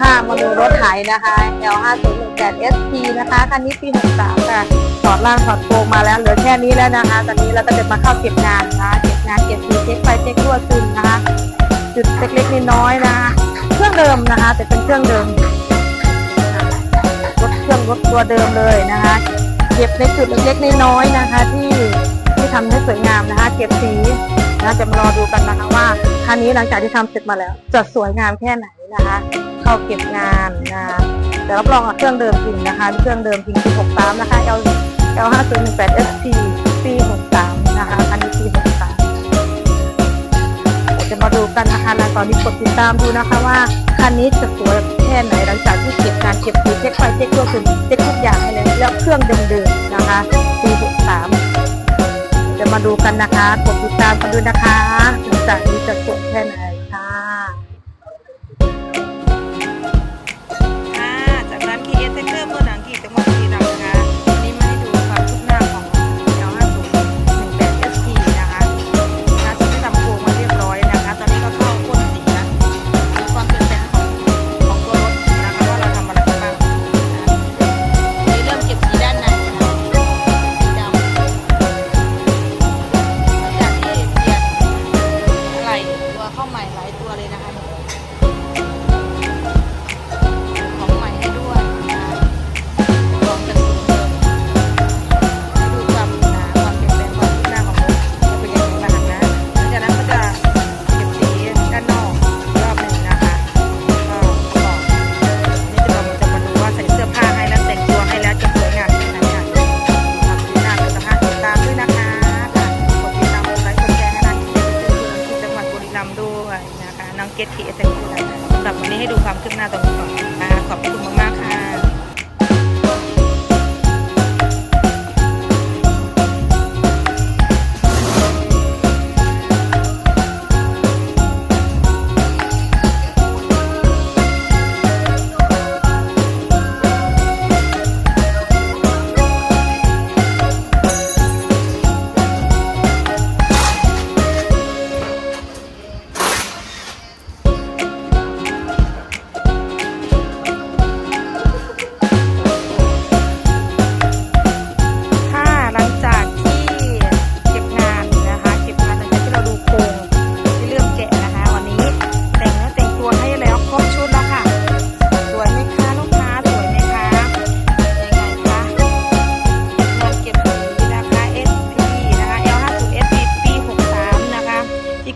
ค่ะมาดูรถไถนะคะ L5018 SP นะคะ คันนี้ปี 63 ค่ะถอดล่างถอดโครงมาแล้วเหลือแค่นี้แล้วนะคะ ตอนนี้เราก็จะมาเข้าเก็บงานนะคะเก็บงานเก็บสีเช็คไฟเช็ครั่วซึมนะคะ จุดเล็กๆน้อยๆนะคะ เครื่องเดิมนะคะ แต่เป็นเครื่องเดิม รถเครื่องรถตัวเดิมเลยนะคะ เก็บในจุดเล็กๆน้อยๆนะคะ ที่ที่ทำให้สวยงามนะคะ เก็บสีนะจะมารอดูกันนะคะว่าคันนี้หลังจากที่ทำเสร็จมาแล้ว จะสวยงามแค่ไหน นะคะ เข้าเก็บงานนะแต่รับรองเครื่องเดิมจริงนะคะเครื่องเดิมจริงปี63นะคะ L L 5 0 1 8 SP ปี63นะคะคันนี้ปี63จะมาดูกันนะคะนะตอนนี้กดติดตามดูนะคะว่าคันนี้จะสวยแค่ไหนหลังจากที่เก็บงานเก็บสีเช็คไฟเช็คตัวคุณเช็คทุกอย่างให้เลยแล้วเครื่องเดิมๆนะคะปี63จะมาดูกันนะคะกดติดตามกันด้วยนะคะหลังจากนี้จะสวยแค่ไหน นะคะน้องเกสทีเอสเอ็นสำหรับวันนี้ให้ดูความคืบหน้าตรงนี้ก่อนค่ะขอบคุณมาก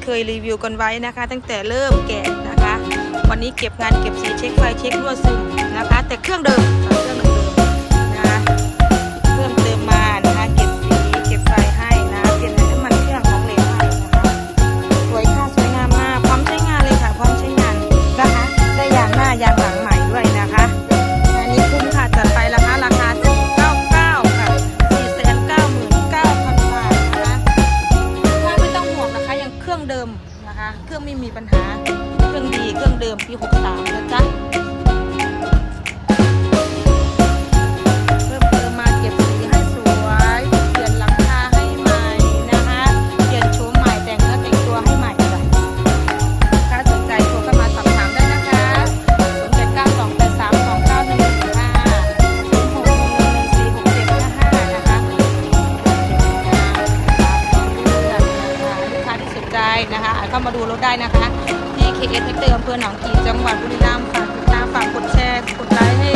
เคยรีวิวกันไว้นะคะ ตั้งแต่เริ่มแกะนะคะ วันนี้เก็บงานเก็บสีเช็คไฟเช็ครั่วซึมนะคะ แต่เครื่องเดิมเครื่องเดิม เครื่องไม่มีปัญหา เครื่องดีเครื่องเดิมปี 63นะจ๊ะ เข้ามาดูรถได้นะคะที่เคเอ็กเตอร์อำเภอหนองกีจังหวัดบุรีรัมย์ค่ะติดตามฝากกดแชร์กดไลค์ให้